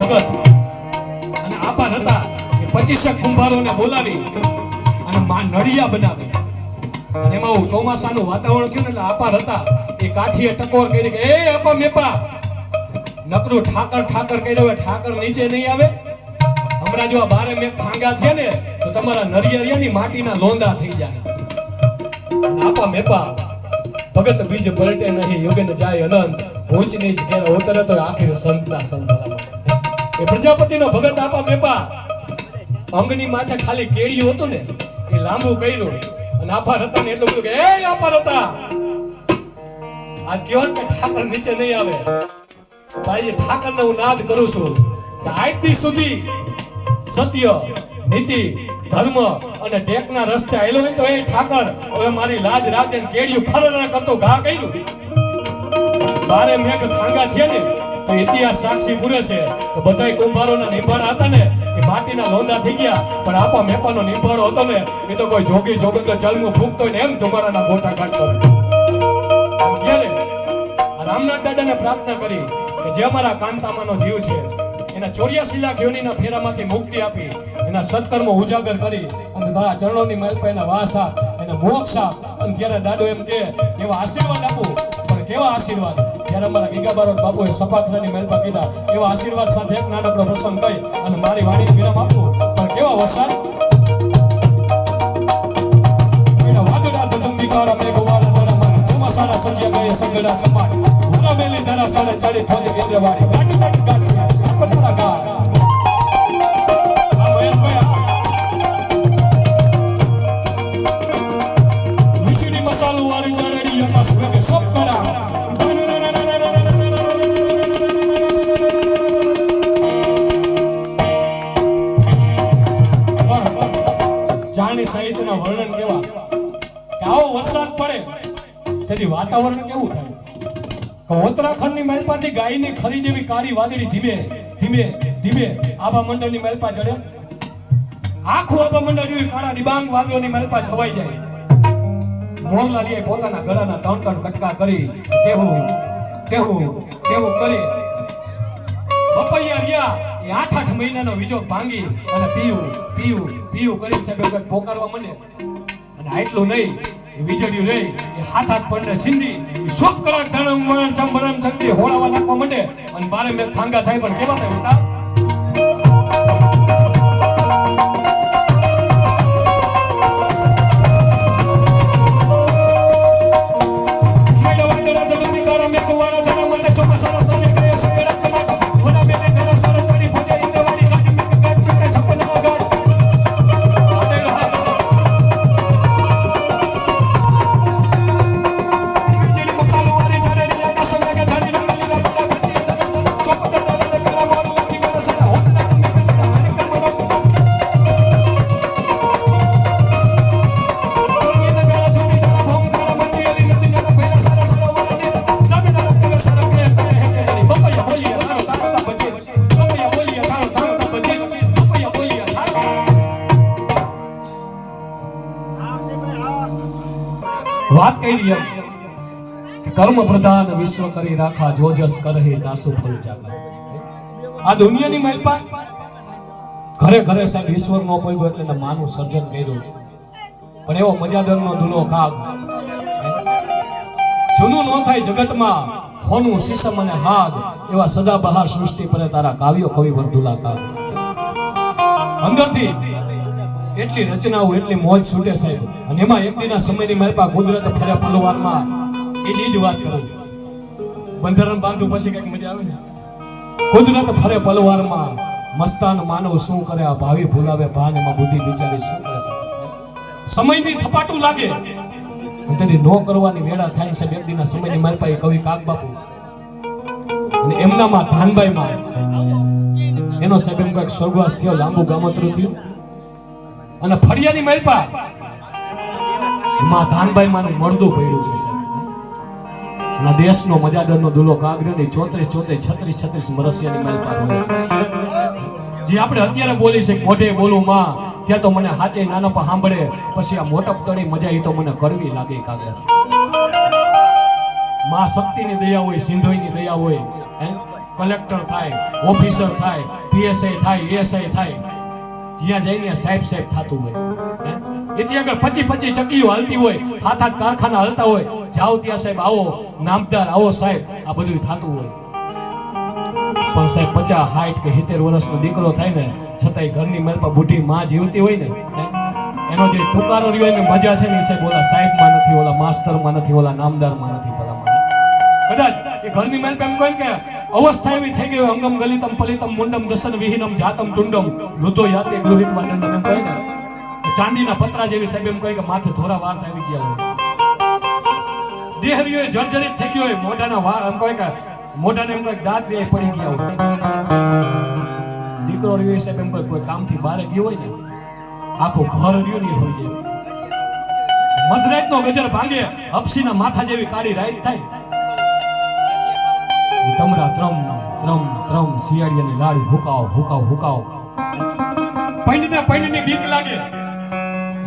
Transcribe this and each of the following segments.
અને આપા હતા એ પચીસેક કુંભારોને બોલાવી અને માં નળિયા બનાવી. અને એમાં હું ચોમાસાનું વાતાવરણ થયું ને એટલે આપા હતા એ કાઠીએ ટકોર કરી કે, એ આપા મેપા. નકરું ઠાકર ઠાકર કર્યો હોય, ઠાકર નીચે નહીં આવે. હમણાં જો આ બારે મેં ફાંગા થયા ને, તો તમારા નરિયરિયાની માટીના લોંદા થઈ જાય. આપા મેપા, ભગત બીજ પલટે નહીં, યોગન જાય અનંત. ઊંચ નીચ ઘેર ઉતરે તો આખીર સંતના સંત એ પ્રજાપતિનો ભગત આપા મેપા. અંગની માથે ખાલી કેળિયું હતું ને, એ લાંબુ કર્યું. અને આફા રતા ને એટલું કે, એ આફા રતા આજ કહેવાય કે ઠાકર નીચે નહીં આવે. ભાઈ ઠાકર હું નાદ કરું છું કે આજથી સુધી સત્ય, નીતિ, ધર્મ અને ટેકના રસ્તે આવેલો હોય તો એ ઠાકર હવે મારી લાજ રાજે કેડિયું ખરરા કરતો ઘા કર્યું. બારે મેઘ ખાંગા થયા ને તો ઇતિહાસ સાક્ષી પૂરે છે. કે બધાય કુંભારોના નિંભાળા હતા ને, એ માટીના લોંદા થઈ ગયા. પણ આપા મેપાનો નિંભાળો હતો ને, એ તો કોઈ જોગી જોગંદો ચલમું ફૂંકતો ને એમ ધુમાડાના ગોટા કાઢતો ત્યારે રામનાથ દાદાને પ્રાર્થના કરી કે જે અમારા કાંતામાનો જીવ છે, એના ચોર્યાસી લાખ યોનીના ફેરામાંથી મુક્તિ આપી, એના સત્કર્મો ઉજાગર કરી, અને તારા ચરણોની મલપા એના વાસ આપ એને મોક્ષ આપ અને ત્યારે દાદો એમ કે એવા આશીર્વાદ આપું, પણ કેવા આશીર્વાદ? જ્યારે અમારા ગીગાબારો બાપુએ સપાખરાની મહેલપા કીધા એવા આશીર્વાદ સાથે એક નાનકડો પ્રસંગ કહી અને મારી વાણીને વિરામ આપવું પણ કેવા વરસાદ? ચોમાસાના સજ્યા ગયે સંગડા સમાન ઉરા મેલી ધરા સાડે ચાડી ફોજે કેન્દ્રવાળી. ગાટી ગાટી ગાટી છપતરા ગાળ. આ મહેશભાઈ તેથી વાતાવરણ કેવું થયું? ઉત્તરાખંડની મહેલપાથી ગાયની ખરી જેવી કાળી વાદળી ધીમે ધીમે ધીમે આભા મંડળની મહેલપા ચડે. આખું આભા મંડળ જેવી કાળા ડિબાંગ વાદળોની મહેલપા છવાઈ જાય. મોહનલાલીએ પોતાના ગળાના ત્રણ ત્રણ કટકા કરી કેવું કેવું કેવું કરી બપૈયા રહ્યા. એ આઠ આઠ મહિનાનો વિજોગ ભાંગી અને પીયું પીયું પીયું કરી સાહેબ પોકારવા માંડે. અને આટલું નહીં એ લઈ એ હાથ હાથ પડને સિંધી એ કરાક ધણમ વણમ ચમ વણમ ચંદી હોળાવા નાખવા માંડે. અને બારે મેં ખાંગા થાય પણ કેવા થાય ઉસ્તાદ કર્મ પ્રધાન વિશ્વ કરી રાખા જોજસ કરહે તાસુ ફલ ચાકા આ દુનિયાની મહેલપા ઘરે ઘરે સાહેબ, ઈશ્વર નો પોઈગો એટલે માનું સર્જન કર્યું. પણ એવો મજાદરનો દુલો કાગ? જૂનું ન થાય જગતમાં, હોનું શીસમ અને હાગ, એવા સદાબહાર સૃષ્ટિ પરે તારા કાવ્યો, કવિ વર્દુલા કાગ. અંદરથી એટલી રચનાઓ, એટલી મોજ છૂટે સાહેબ. અને એમાં એક દિના સમયની માલપા કુદરત ફરે પલવારમાં એ જ વાત કરું બંધારણ બાંધવું પછી કંઈક મજા આવે ને? કુદરત ફરે પલવારમાં, મસ્તાન માનવ શું કરે, આ ભાવિ ભૂલાવે ભાન બુદ્ધિ બિચારી શું કરે સમયની થપાટું લાગે. તેની નો કરવાની વેળા થાય છે વ્યક્તિના સમયની મારી પાસે કવિ કાક બાપુ અને એમનામાં ધાનબાઈમાં એનો સાહેબ કંઈક સ્વર્ગવાસ થયો, લાંબુ ગામતરું થયું. અને ફરિયાની મહેલપા માં ધાનબાઈ માનું મળદું પડ્યું છે, સાહેબ. અને દેશનો મજાદરનો દુલો કાગરની ચોત્રીસ ચોત્રીસ, છત્રીસ છત્રીસ મરસિયાની માઇલ પાર હોય છે. જે આપણે અત્યારે બોલી છે મોઢે બોલું માં, ત્યાં તો મને હાચે નાનો પર સાંભળે, પછી આ મોટપ તળી મજા એ તો મને કરવી લાગે કાગસમાં શક્તિની દયા હોય, સિંધોઈની દયા હોય, હે? કલેક્ટર થાય, ઓફિસર થાય પીએસઆઈ થાય એએસઆઈ થાય, જ્યાં જઈને સાહેબ સાહેબ થતું હોય? એથી આગળ પચી પચી ચકીઓ હાલતી હોય, હાથ હાથ કારખાના હાલતા હોય, જાઓ ત્યાં સાહેબ, આવો, નામદાર, આવો સાહેબ, આ બધું થતું હોય. પણ સાહેબ, પચાસ હાઈટ કે સિત્તેર વર્ષનો દીકરો થાય ને, છતાંય ઘરની મેલ પર બુઢી માં જીવતી હોય ને એનો જે તુકારો રહ્યો એને મજા છે ને સાહેબ, ઓલા સાહેબમાં નથી, ઓલા માસ્તરમાં નથી, ઓલા નામદારમાં નથી ભલામણ. કદાચ એ ઘરની મેલ પર એમ કોઈ કે અવસ્થા એવી થઈ ગઈ અંગમ ગલિતમ પલિતમ મુંડમ દસન વિહીનમ જાતમ તુંડમ લુતો યાતે ગૃહિત વાનંદ એમ કહે ને ચાંદીના પતરા જેવી સાહેબ એમ કહે કે માથે ધોરા વાર આવી ગયા હોય. દેહરીઓ જર્જરિત થઈ ગયો હોય. મોઢાના વાર એમ કહે કે મોઢાને એમ કહે દાંત રે પડી ગયા હોય. દીકરો રહ્યો સાહેબ એમ કહે કોઈ કામથી બહાર ગયો હોય ને, આખો ઘર રહ્યો ને હોય જાય મધરાતનો ગજર ભાંગે હપસીના માથા જેવી કાળી રાઈત થાય. તમરા ત્રમ ત્રમ ત્રમ અને લાડી હુકાવ હુકાવ હુકાવ. પૈંડને ની બીક લાગે.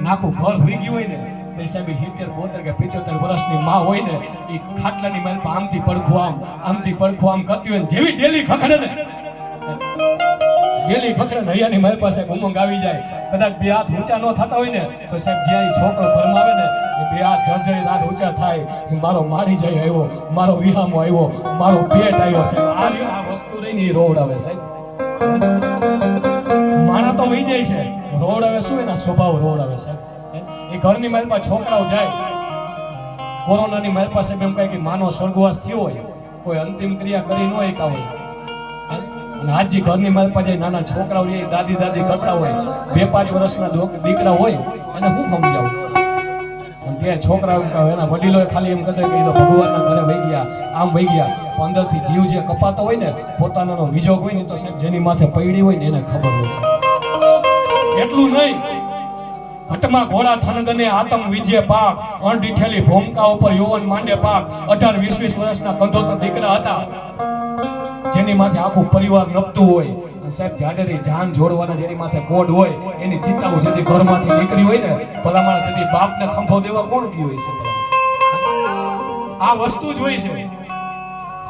અને આખું ઘર હોઈ ગયું હોય ને, તે સાહેબ સિત્તેર, બોતેર કે પિચોતેર વર્ષની માં હોય ને, એ ખાટલાની મેલ આમથી પડખું આમ, આમથી પડખું આમ કરતી હોય ને, જેવી ડેલી ખખડે ને. ડેલી ખખડે ને હૈયાની મારી પાસે ઉમંગ આવી જાય. કદાચ બે હાથ ઊંચા ન થતા હોય ને, તો સાહેબ જ્યાં છોકરો ભરમાવે ને, એ બે હાથ જર્જરી રાત ઊંચા થાય મારો મારી જાય આવ્યો, મારો વિહામો આવ્યો, મારો પેટ આવ્યો, સાહેબ. આ આ વસ્તુ રહીને એ રોવડાવે સાહેબ. માણા તો વહી જાય છે. રોવડાવે શું એના સ્વભાવ રોવડાવે સાહેબ? હે? એ ઘરની મહેલમાં છોકરાઓ જાય. કોરોનાની મહેલ પાસે એમ કહે કે માનો સ્વર્ગવાસ થયો હોય. કોઈ અંતિમ ક્રિયા કરી ન હોય. હોય અને આજી ઘરની માલ પાસે નાના છોકરાઓ જે દાદી દાદી કરતા હોય, બે પાંચ વર્ષના દીકરા હોય, એને હું સમજાવું? અને ત્યાં છોકરા એમ કહે, એના વડીલોએ ખાલી એમ કહેતા કે ભગવાનના ઘરે વહી ગયા, આમ વહી ગયા. પણ અંદરથી જીવ જે કપાતો હોય ને પોતાનો વિજોગ હોય ને તો સાહેબ જેની માથે પૈડી હોય ને એને ખબર હોય છે. એટલું નહીં. ઘટમાં ઘોડા થનગને આતમ વિજય પાક. અણડીઠેલી ભૂમકા ઉપર યુવન માંડે પાક. અઢાર, વીસ વીસ વર્ષના કંધોતર દીકરા હતા. જેની માથે આખું પરિવાર નપતું હોય. સાહેબ, જાડેરી જાન જોડવાના જેની માથે કોડ હોય, એની ચિંતાઓ જેથી ઘરમાંથી નીકળી હોય ને, ભલામણ તેથી બાપને ખંભો દેવા કોણ ગયું હોય છે? આ વસ્તુ જ હોય છે.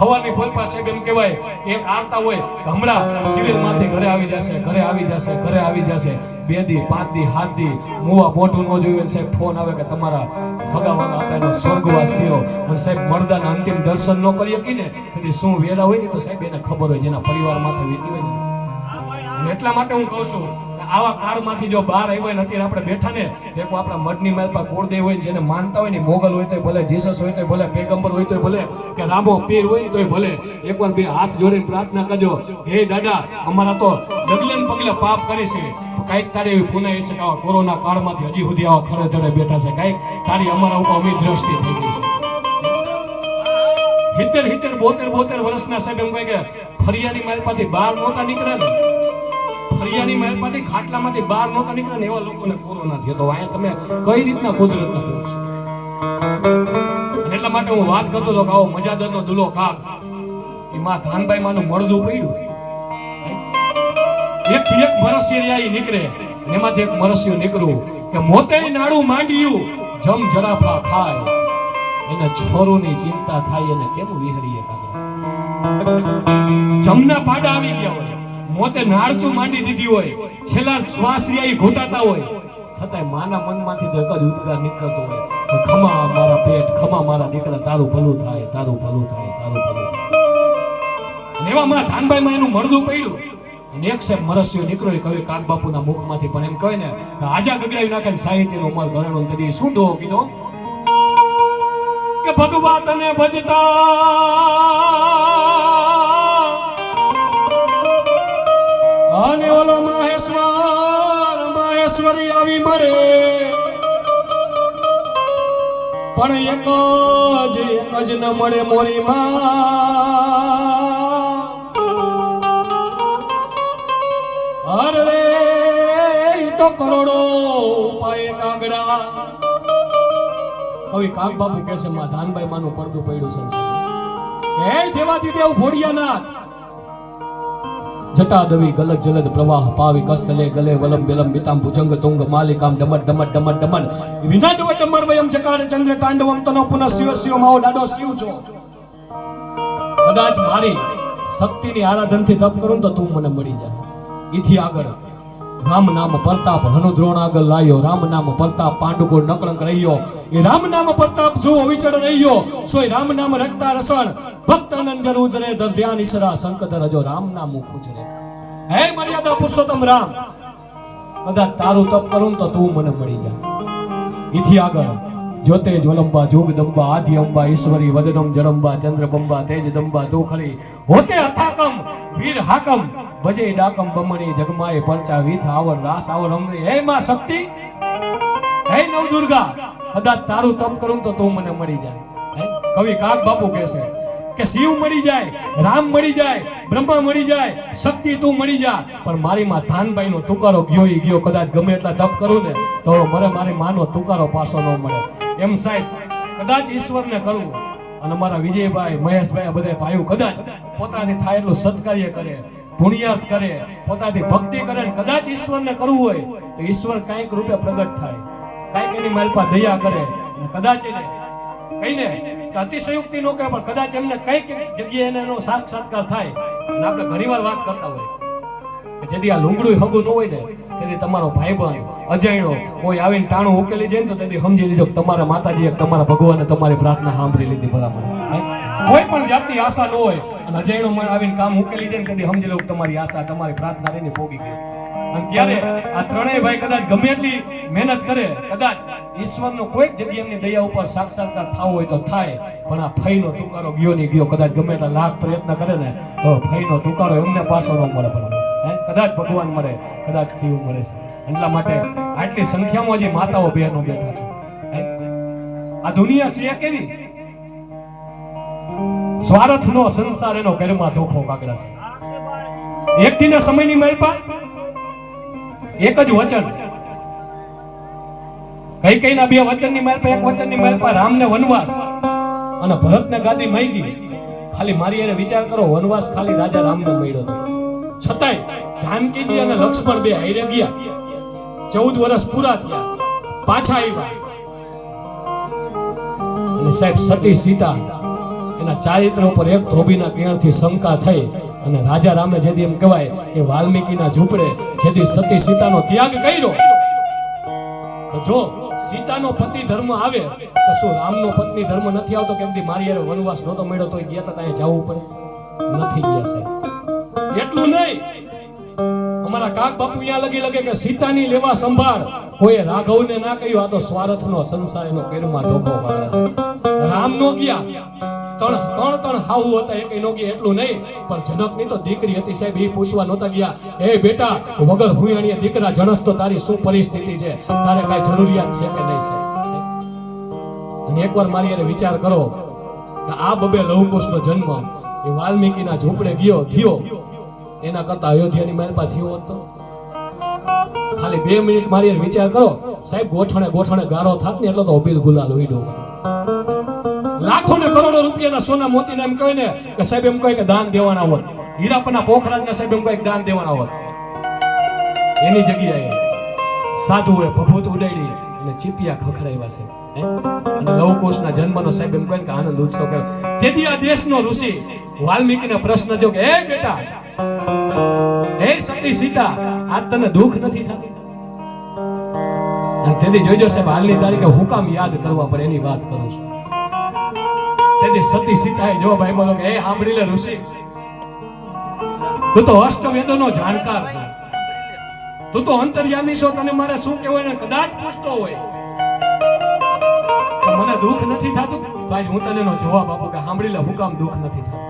હવાની ફોલ પાસે એમ કહેવાય એક આવતા હોય હમણાં સિવિલમાંથી ઘરે આવી જશે, ઘરે આવી જશે, ઘરે આવી જશે. બે દી, પાંચ દી, સાત દી, મુવા મોટું ન જોયું સાહેબ, ફોન આવે કે તમારા ભગાવાના હતા એનો સ્વર્ગવાસ થયો. અને સાહેબ, મરદાના અંતિમ દર્શન ન કરી શકી ને? તેથી શું વેરા હોય ને તો સાહેબ, એને ખબર હોય, જેના પરિવારમાંથી વીતી હોય ને. એટલા માટે હું કહું છું આવા કારમાંથી જો બહાર આવ્યો ને અત્યારે આપણે બેઠા ને દેખો આપણા મઢની મેલ પર કુળદેવ હોય જેને માનતા હોય ને, મોગલ હોય તો ભલે, જીસસ હોય તો ભલે પેગમ્બર હોય તો ભલે, કે રામો પીર હોય ને તોય ભલે, એકવાર બે હાથ જોડીને પ્રાર્થના કરજો, હે દાદા, અમારા તો ડગલે પગલે પાપ કરે છે. કાંઈક તારી એવી પુનઃ હશે કે આવા કોરોના કાળમાંથી હજી સુધી આવા ખડે ધડે બેઠા છે. કાંઈક તારી અમારા ઉપર અમી દ્રષ્ટિ થઈ ગઈ છે. હિતેર હિતેર, બોતેર બોતેર વર્ષના સાહેબ એમ કહે કે ફરિયાની માલપાથી બહાર નહોતા નીકળ્યા ને. ફરિયાની માલપાથી ખાટલામાંથી બહાર નહોતા નીકળે ને એવા લોકોને કોરોના થયો. તો અહીંયા તમે કઈ રીતના કુદરતના ભોગ છો એટલા માટે હું વાત કરતો હતો કે આવો મજાદરનો દુલો કાક એ માં ધાનભાઈ માનું મળદું પડ્યું. એક થી એક મરસિયા નીકળે એમાંથી એક મરસિયું નીકળ્યું કે મોતે નાડું માંડ્યું, જમ જડાફા ખાય. એને છોરોની ચિંતા થાય એને કેમ વિહરીએ કાગળ? જમના પાડા આવી ગયા હોય. મોતે નાળચું માંડી દીધી હોય. છેલ્લા શ્વાસ રહ્યા ઘૂંટાતા હોય. છતાંય માના મનમાંથી તો એક જ ઉદ્ગાર નીકળતો હોય ખમા મારા પેટ, ખમા મારા દીકરા, તારું ભલું થાય, તારું ભલું થાય, તારું ભલું થાય. અને ધાનભાઈ માં એનું મળદું પડ્યું. અને એક સાહેબ મરસ્યો નીકળ્યો, એ કવિ કાક બાપુના મુખમાંથી. પણ એમ કહે ને આજા ગગડાવી નાખે સાહિત્યનો ઉમર ઘરણો તદી શું દો કીધો? કે ભગવા તને ભજતા ઓલો મહેશ્વર, મહેશ્વરી આવી મળે. પણ એક જ એક જ ન મળે મોરી માં. ઈ તો કરોડો ઉપાય કાગડા. કવિ કાગ બાપુ કહેશે માં ધાનભાઈ માનું પડદું પડ્યું છે. હે દેવાથી દેવ ભોળિયાનાથ જટા દવી ગલત જલદ પ્રવાહ, પાવી કસ્તલે ગલે વલમ બિલમ બિતામ ભુજંગ તુંગ માલિકામ ડમટ ડમટ ડમટ ડમન વિનાડવ ડમર વયમ જકાર ચંદ્ર તાંડવમ તનો પુનઃ શિવ શિવ માવો ડાડો શિવ છો. કદાચ મારી શક્તિની આરાધનથી તપ કરું તો તું મને મળી જા ઇથી આગળ રામ નામ પ્રતાપ હનુદ્રોણ આગળ લાયો, રામ નામ પ્રતાપ પાંડુકુળ નકળંક રહ્યો. એ રામ નામ પ્રતાપ ધ્રુવ વિચળ રહ્યો. સોય રામ નામ રક્તા રસણ ભક્ત નંજન ઉજરે ધ્યાન ઈશરા સંકદર જો રામ ના મુખ ઉજરે. હે મર્યાદા પુરુષોત્તમ રામ, કદાચ તારું તપ કરું તો તું મને મળી જા. ઇથી આગળ, જ્યોતે જ્વલંબા જોગદંબા આદિ અંબા, ઈશ્વરી, વદનમ જડંબા ચંદ્રબંબા તેજદંબા તોખરી હોતે અથાકમ, વીર હાકમ, ભજે ડાકમ, બમણી, જગમાએ, પરચા, વીથ, આવર, રાસ, આવર, અમરી. હે માં શક્તિ, હે નવ દુર્ગા કદાચ તારું તપ કરું તો તું મને મળી જાય કવિ કાક બાપુ કહે છે કે શિવ મળી જાય, રામ મળી જાય, બ્રહ્મા મળી જાય, શક્તિ તું મળી જા. પણ મારી માં ધાનભાઈ નો તુકારો ગયો ગયો, કદાચ ગમે એટલા તપ કરું ને, તો મને મારી માનો તુકારો પાછો ન મળે. એમ સાહેબ, કદાચ ઈશ્વરને કરવું અને અમારા વિજયભાઈ, મહેશભાઈ, આ બધા ભાઈઓ કદાચ પોતાની થાય એટલું સત્કાર્ય કરે, પુણ્યાર્થ કરે, પોતાથી ભક્તિ કરે ને કદાચ ઈશ્વરને કરવું હોય, તો ઈશ્વર કાંઈક રૂપે પ્રગટ થાય. કાંઈક એની માલપા દયા કરે. અને કદાચ એને કહીને કે નો કહે પણ કદાચ એમને કંઈક જગ્યાએ એનો સાક્ષાત્કાર થાય. અને આપણે ઘણીવાર વાત કરતા હોય જેથી આ લુંગડું હગું ન હોય ને, તેથી તમારો ભાઈબંધ અજાણ્યો કોઈ આવીને ટાણું ઉકેલી જાય ને તો તેથી સમજી લીધો તમારા માતાજીએ તમારા ભગવાને તમારી પ્રાર્થના સાંભળી લીધી બરાબર. કોઈ પણ જાતની આશા ન હોય અને અજાણ્યો મને આવીને કામ ઉકેલી જાય ને તેથી સમજી લો તમારી આશા, તમારી પ્રાર્થના રહીને પોગી ગઈ. અને ત્યારે આ ત્રણેય ભાઈ કદાચ ગમે એટલી મહેનત કરે, કદાચ ઈશ્વરનો કોઈક જગ્યાએ દયા ઉપર સાક્ષાત્કાર થવો હોય તો થાય, પણ આ ફઈનો તુકારો ગયો નહીં, ગયો. કદાચ ગમે એટલા લાખ પ્રયત્ન કરે ને, તો ફઈનો તુકારો એમને પાછો ન મળે પણ. હે? કદાચ ભગવાન મળે, કદાચ શિવ મળે છે. એટલા માટે આટલી સંખ્યામાં જે માતાઓ બહેનો બેઠા છે. આ દુનિયા છે કેવી? સ્વાર્થનો સંસાર એનો કર્મમાં ધોખો કાગડા છે. એક દિને સમયની મહેલપા એક જ વચન. કઈ કઈ ના બે વચનની મહેલપા એક વચનની રામ રામને વનવાસ. અને ભરતને ગાદી માંગી. ખાલી મારી એને વિચાર કરો, વનવાસ ખાલી રાજા રામને મળ્યો હતો છતાંય જાનકીજી અને લક્ષ્મણ બે હારે ગયા. ચૌદ વર્ષ પૂરા થયા. પાછા આવ્યા. અને સાહેબ સતી સીતા એના ચારિત્ર ઉપર એક ધોબીના કિરણથી શંકા થઈ અને રાજા રામે જેથી એમ કહેવાય કે વાલ્મીકીના ઝૂંપડે જેથી સતી સીતાનો ત્યાગ કર્યો. તો જો સીતાનો પતિ ધર્મ આવે, તો શું રામનો પત્ની ધર્મ નથી આવતો કેમ કે મારી યારે વનવાસ નહોતો મળ્યો તો ગયા તા ત્યાં જવું પડે? નથી ગયા સાહેબ. એટલું નહીં. અમારા કાક બાપુ અહીંયા લગી લગે કે સીતાની લેવા સંભાળ. કોઈએ રાઘવને ના કહ્યું, આ તો સ્વાર્થનો સંસાર એનો કર્મમાં ધોખો છે. રામ નો ગયા. ત્રણ ત્રણ ત્રણ હાહુ હતા, એક નો એટલું નહીં, પણ જનકની તો દીકરી હતી સાહેબ એ પૂછવા નહોતા ગયા. એ બેટા, વગર હુંયાણીએ દીકરા જણસ તો તારી શું પરિસ્થિતિ છે? તારે કાંઈ જરૂરિયાત છે કે નહીં સાહેબ? અને એકવાર મારી એને વિચાર કરો કે આ બબે લવકુશનો જન્મ એ વાલ્મીકીના ઝૂંપડે ગયો, થયો. એના કરતા અયોધ્યાની મહેલમાં થયો હતો ખાલી બે મિનિટ મારી વિચાર કરો. સાહેબ, ગોઠણે ગોઠણે ગારો થાત ને, એટલો તો અબીલ ગુલાલ ઉઈડો. લાખો ને કરોડો રૂપિયાના સોના મોતીને એમ કહે ને કે સાહેબ એમ કહે કે દાન દેવાના હોત. હીરાપના પોખરાજના સાહેબ એમ કહે દાન દેવાના હોત. એની જગ્યાએ સાધુએ ભભૂત ઉડાડી અને ચીપિયા ખખડાવ્યા છે? અને લવકોશના જન્મનો સાહેબ એમ કહે કે આનંદ ઉત્સવ કરે તેથી આ દેશનો ઋષિ વાલ્મીકીને પ્રશ્ન થયો કે, હે બેટા, હે સતી સીતા આ તને દુઃખ નથી થતું? અને તેથી જોઈજો સાહેબ, હાલની તારીખે હું કામ યાદ કરવા પડે એની વાત કરું છું. તેથી સતી સીતાએ જવાબ આપ્યો કે, એ સાંભળી લે ઋષિ, તું તો અષ્ટવેદોનો જાણકાર છે. તું તો અંતર્યામી છો, તને મારે શું કહેવાય ને કદાચ પૂછતો હોય. મને દુઃખ નથી થતું? ભાઈ, હું તને એનો જવાબ આપું કે, સાંભળી લે, હું કામ દુઃખ નથી થતું.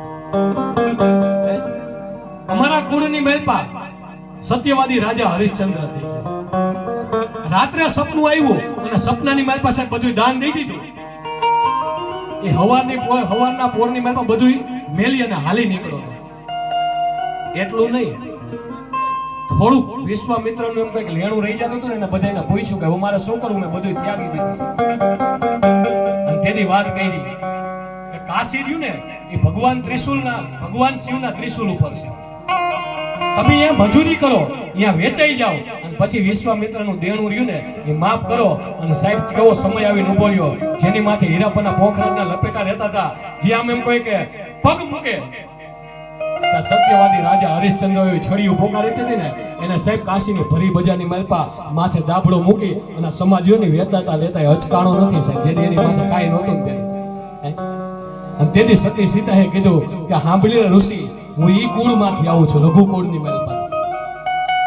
અમારા કુળની મહેલપા સત્યવાદી રાજા હરિશ્ચંદ્ર થઈ રાત્રે સપનું આવ્યું અને સપનાની મારી પાસે બધું દાન દઈ દીધું. એ હવાની હવાના પોરની મારમાં બધું મેલી અને હાલી નીકળો હતો એટલું નહીં. થોડુંક વિશ્વામિત્રનું એમ કંઈક લેણું રહી જતું હતું ને, એને બધાને પૂછ્યું કે હું મારે શું કરું મેં બધું ત્યાગી દીધું. અને તેની વાત કરી કે, કાશી રહ્યું ને, એ ભગવાન ત્રિશુલના, ભગવાન શિવના ત્રિશુલ ઉપર છે. તમે અહીંયા મજૂરી કરો, અહીંયા વેચાઈ જાઓ પછી વિશ્વામિત્રનું દેણું રહ્યું ને, એ માફ કરો. અને સાહેબ, કેવો સમય આવીને ઊભો રહ્યો? જેની માથે હીરાપના પોખરાજના લપેટા રહેતા હતા. જે આમ એમ કોઈ કે પગ મૂકે. સત્યવાદી રાજા હરિશ્ચંદ્ર છડીઓ પોકારી હતી ને, એને સાહેબ કાશીની ભરી બજારની માલપા માથે દાબડો મૂકી અને સમાજીઓની વેચાતા લેતા હચકાણો નથી સાહેબ. જેથી એની માથે કાંઈ નહોતું ને તેથી અને તેથી સતી સીતાએ કીધું કે સાંભળી ઋષિ, હું ઈ કુળમાંથી આવું છું લઘુ કુળની માલપાથી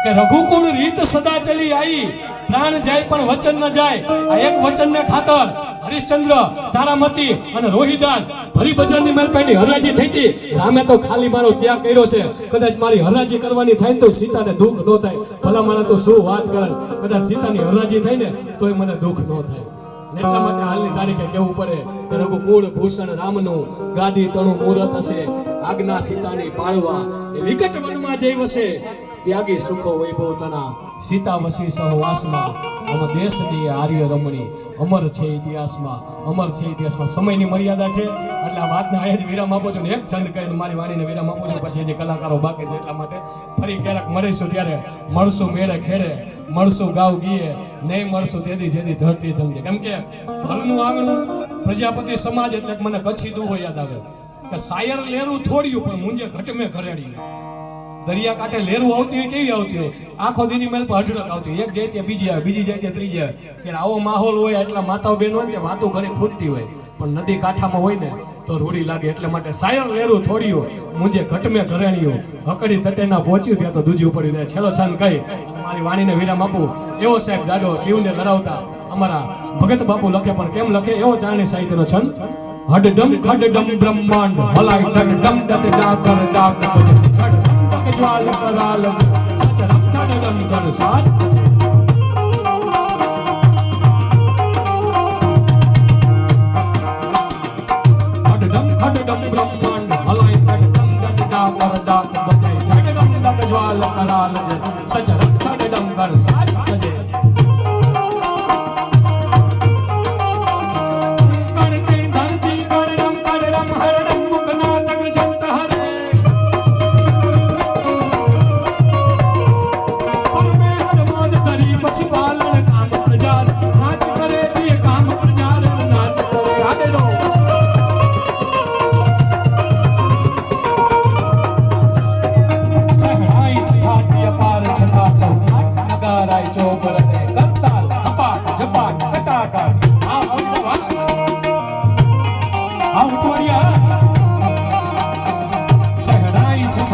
કે રઘુકુળ રીત સદા ચલી આવી પ્રાણ જાય પણ વચન ન જાય. આ એક વચનને ખાતર હરિશ્ચંદ્ર, તારામતી અને રોહિદાસ ભરી મારી માલપાની હરાજી થઈ હતી. રામે તો ખાલી મારો ત્યાગ કર્યો છે. કદાચ મારી હરાજી કરવાની થાય ને તો સીતાને દુઃખ ન થાય. ભલા મારા તો શું વાત કરસ કદાચ સીતાની હરાજી થાય ને તોય મને દુઃખ ન થાય. એટલા માટે હાલની તારીખે કેવું પડે કે રઘુકુળ ભૂષણ રામનું ગાદી તણું મુહૂર્ત હશે. આજ્ઞા સીતાની પાળવા એ વિકટ વનમાં જઈ વસે. ત્યાગી સુખો વૈભવ તણા સીતા વસી સહવાસમાં અમ દેશની આર્ય રમણી. અમર છે ઇતિહાસમાં. અમર છે ઇતિહાસમાં. સમયની મર્યાદા છે. એટલે આ વાતને અહીંયા જ વિરામ આપો છો ને એક છંદ કહીને મારી વાણીને વિરામ આપો છો. પછી જે કલાકારો બાકી છે એટલા માટે ફરી ક્યારેક મળીશું ત્યારે મળશું મેળે ખેડે, મળશું ગાવ ગીએ, નહીં મળશું તેથી જેથી ધરતી ધમકે કેમ કે ઘરનું આંગણું પ્રજાપતિ સમાજ એટલે મને કચ્છી દુહો યાદ આવે. કે સાયર લેરું થોડ્યું પણ મુંજે ઘટમે ઘરેડ્યું. દરિયા કાંઠે લેરું આવતી હોય, કેવી આવતી હોય? આખો દીની મેલ પર હજડક આવતી હોય. એક જાય ત્યાં, બીજી આવે, બીજી જાય ત્યાં, ત્રીજી આવે. ત્યારે આવો માહોલ હોય એટલા માતાઓ બેન હોય ત્યાં વાતો ઘણી ફૂટતી હોય. પણ નદી કાંઠામાં હોય ને, તો રૂડી લાગે એટલે માટે સાયર લેરું થોડ્યું મુંજે ઘટમે ઘરેણ્યું હકડી તટેના પહોંચ્યું, ત્યાં તો દૂજી ઉપડી જાય છેલ્લો છાન કહી મારી વાણીને વિરામ આપું. એવો સાહેબ દાડો શિવને લડાવતા અમારા ભગત બાપુ લખે, પણ કેમ લખે? એવો ચારણી સાહિત્યનો છંદ. હડડમ, ખડડમ બ્રહ્માંડ ડમ ડડડમ ડડ ડાકર ડાક બજ ખડ તક જ્વાલ કરાલ જ સચરમ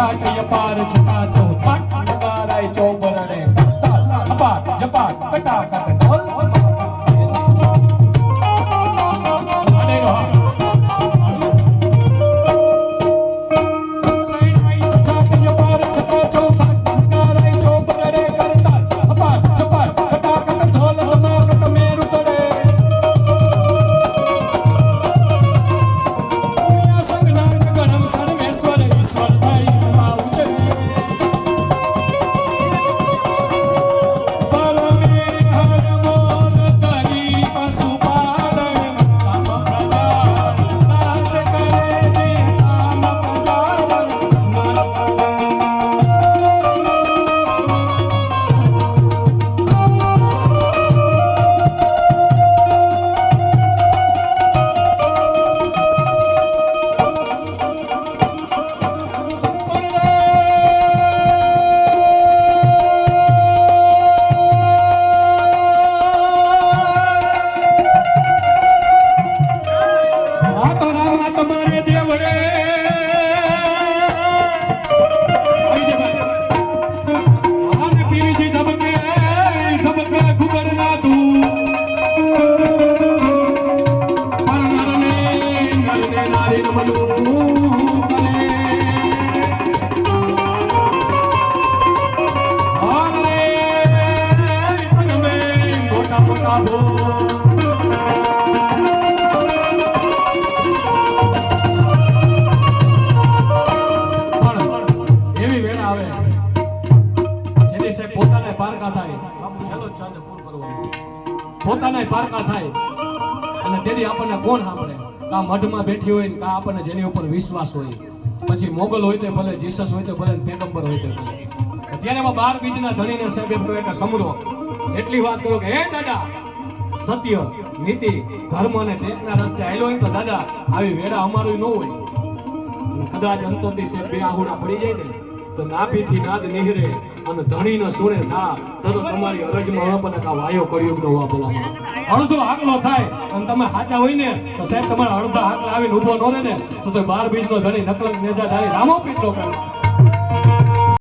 છાટિય પાર છટા ચૌકાટ નગારાય ચોપરને કરતાલ તેથી આપણને કોણ સાંભળે? કા મઢમાં બેઠી હોય ને કા આપણને જેની ઉપર વિશ્વાસ હોય. પછી મોગલ હોય તો ભલે, જીસસ હોય તો ભલે પેગમ્બર હોય તો ભલે. અત્યારે એમાં બાર બીજના ધણીને સાહેબ એમ કહે કે સમરો એટલી વાત કરો કે, હે દાદા, સત્ય, નીતિ, ધર્મ અને ટેકના રસ્તે આવેલો હોય તો દાદા, આવી વેળા અમારું ન હોય. અને કદાચ અંતરથી સાહેબ બે આહુડા પડી જાય ને, તો નાભીથી નાદ નિહરે અને ધણીનો સુણે, ના તો તમારી અરજમાં પણ કા વાયો કર્યુગનો હોવા બોલામાં અડધો હાકલો થાય અને તમે સાચા હોય ને, તો સાહેબ તમારા અડધા હાકલા આવીને ઊભો ન ને, તો તો બાર બીજનો ધણી નકલ નેજા ધારી રામો પીટલો કરે.